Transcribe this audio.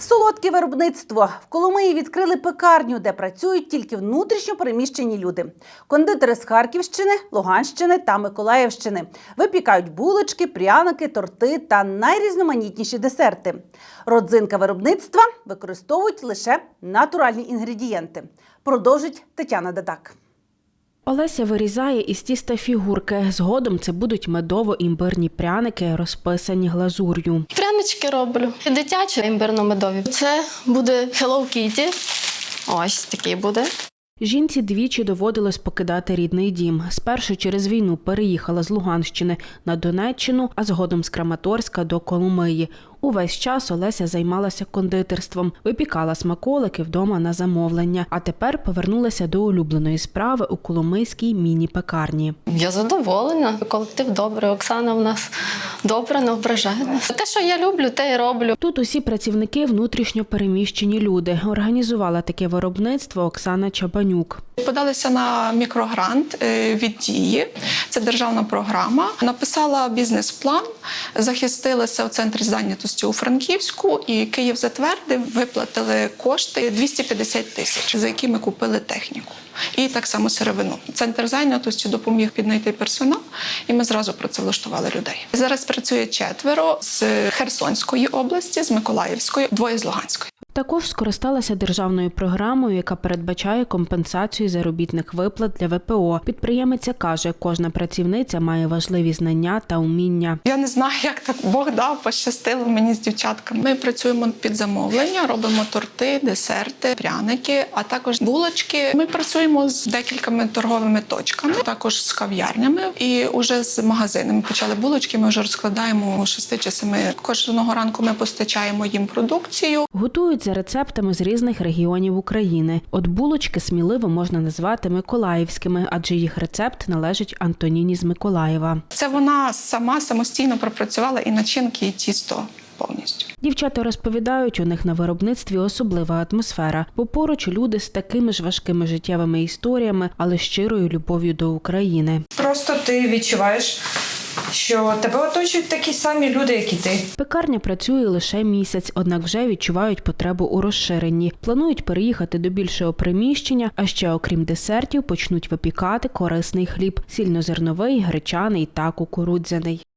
Солодке виробництво в Коломиї відкрили пекарню, де працюють тільки внутрішньо переміщені люди. Кондитери з Харківщини, Луганщини та Миколаївщини випікають булочки, пряники, торти та найрізноманітніші десерти. Родзинка виробництва використовують лише натуральні інгредієнти. Продовжить Тетяна Дадак. Олеся вирізає із тіста фігурки. Згодом це будуть медово-імбирні пряники, розписані глазур'ю. Прянички роблю. Дитячі імбирно-медові. Це буде Hello Kitty. Ось такий буде. Жінці двічі доводилось покидати рідний дім. Спершу через війну переїхала з Луганщини на Донеччину, а згодом з Краматорська до Коломиї. Увесь час Олеся займалася кондитерством, випікала смаколики вдома на замовлення, а тепер повернулася до улюбленої справи у Коломийській міні-пекарні. Я задоволена. Колектив добрий. Оксана в нас добра, не ображає. Те, що я люблю, те й роблю. Тут усі працівники внутрішньо переміщені люди. Організувала таке виробництво Оксана Чабанюк. Подалися на мікрогрант е, від дії. Це державна програма. Написала бізнес-план, захистилася у центрі зайнятості у Франківську, і Київ затвердив, виплатили кошти 250 тисяч, за які ми купили техніку. І так само сировину. Центр зайнятості допоміг піднайти персонал, і ми зразу працевлаштували людей. Зараз працює четверо з Херсонської області, з Миколаївської, двоє з Луганської. Також скористалася державною програмою, яка передбачає компенсацію заробітних виплат для ВПО. Підприємиця каже, кожна працівниця має важливі знання та уміння. Я не знаю, як так Бог дав, пощастило мені з дівчатками. Ми працюємо під замовлення, робимо торти, десерти, пряники, а також булочки. Ми працюємо з декількома торговими точками, також з кав'ярнями і уже з магазинами. Почали булочки. Ми вже розкладаємо шести чи семи. Кожного ранку ми постачаємо їм продукцію. Готують за рецептами з різних регіонів України. От булочки сміливо можна назвати миколаївськими, адже їх рецепт належить Антоніні з Миколаєва. Це вона сама самостійно пропрацювала і начинки, і тісто повністю. Дівчата розповідають, у них на виробництві особлива атмосфера, бо поруч люди з такими ж важкими життєвими історіями, але щирою любов'ю до України. Просто ти відчуваєш, що тебе оточують такі самі люди, як і ти. Пекарня працює лише місяць, однак вже відчувають потребу у розширенні. Планують переїхати до більшого приміщення, а ще, окрім десертів, почнуть випікати корисний хліб: сільнозерновий, гречаний та кукурудзяний.